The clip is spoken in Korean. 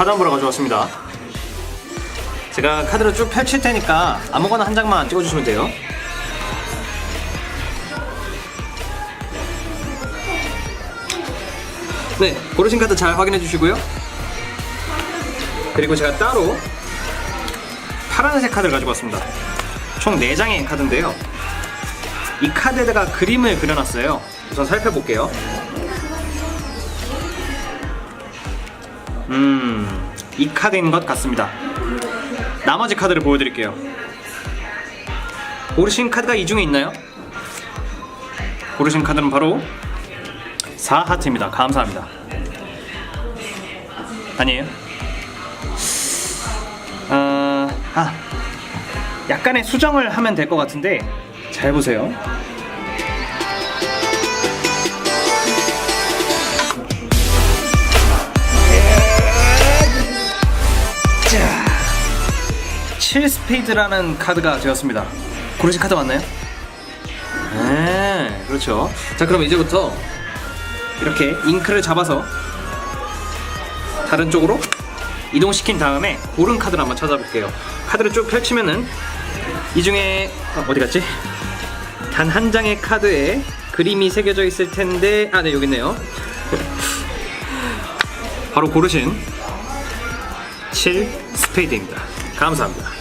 카드 한 보러 가져왔습니다. 제가 카드를 쭉 펼칠 테니까 아무거나 한 장만 찍어주시면 돼요. 네, 고르신 카드 잘 확인해 주시고요. 그리고 제가 따로 파란색 카드를 가지고 왔습니다. 총 4장의 카드인데요. 이 카드에다가 그림을 그려놨어요. 우선 살펴볼게요. 음, 이 카드인 것 같습니다. 나머지 카드를 보여드릴게요. 고르신 카드가 이 중에 있나요? 고르신 카드는 바로 4하트입니다. 감사합니다. 아니에요? 어, 아, 약간의 수정을 하면 될 것 같은데 잘 보세요. 7스페이드라는 카드가 되었습니다. 고르신 카드 맞나요? 네, 그렇죠. 자, 그럼 이제부터 이렇게 잉크를 잡아서 다른 쪽으로 이동시킨 다음에 고른 카드를 한번 찾아볼게요. 카드를 쭉 펼치면은 이 중에 아, 어디 갔지? 단 한 장의 카드에 그림이 새겨져 있을 텐데 아, 네 여기 있네요. 바로 고르신 7 스페이드입니다. 감사합니다.